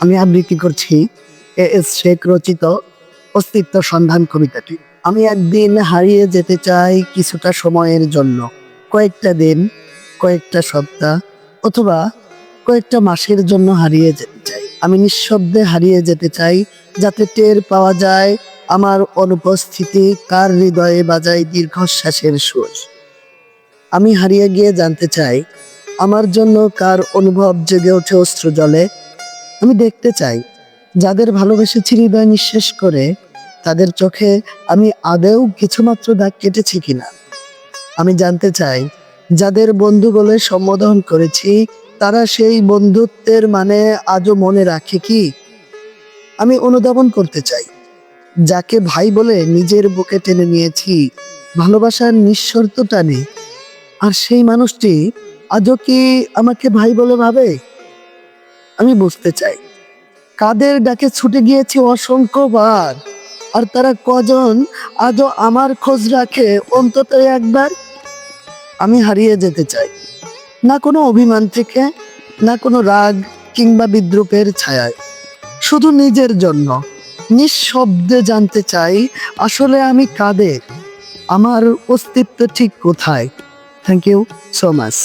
আমি আবৃত্তি করছি এ এস শেখ রচিত অস্তিত্ব সন্ধান কবিতাটি। আমি একদিন হারিয়ে যেতে চাই কিছুটা সময়ের জন্য। কয়েকটা দিন, কয়েকটা সপ্তাহ, অথবা কয়েকটা মাসের জন্য হারিয়ে যেতে চাই। আমি নিঃশব্দে হারিয়ে যেতে চাই যাতে টের পাওয়া যায় আমার অনুপস্থিতি কার হৃদয়ে বাজায় দীর্ঘশ্বাসের সুর। আমি হারিয়ে গিয়ে জানতে চাই আমার জন্য কার অনুভব জেগে ওঠে অস্ত্র জলে আমি দেখতে চাই। যাদের ভালোবেসেছি হৃদয় নিঃশেষ করে, তাদের চোখে আমি আদেও কিছুমাত্র দাগ কেটেছি কিনা। আমি জানতে চাই, যাদের বন্ধু বলে সম্বোধন করেছি, তারা সেই বন্ধুত্বের মানে আজও মনে রাখে কি? আমি অনুধাবন করতে চাই। যাকে ভাই বলে নিজের বুকে টেনে নিয়েছি, ভালোবাসার নিঃশর্ত টানে। আর সেই মানুষটি আজও কি আমাকে ভাই বলে ভাবে? আমি বুঝতে চাই। কাদের ডাকে ছুটে গিয়েছি অসংখ্যবার, আর তারা কজন আজও আমার খোঁজ রাখে অন্তত একবার। আমি হারিয়ে যেতে চাই। না কোনো অভিমান থেকে, না কোনো রাগ কিংবা বিদ্রুপের ছায়ায়। শুধু নিজের জন্য। নিঃশব্দে জানতে চাই, আসলে আমি কাদের? আমার অস্তিত্ব ঠিক কোথায়? Thank you so much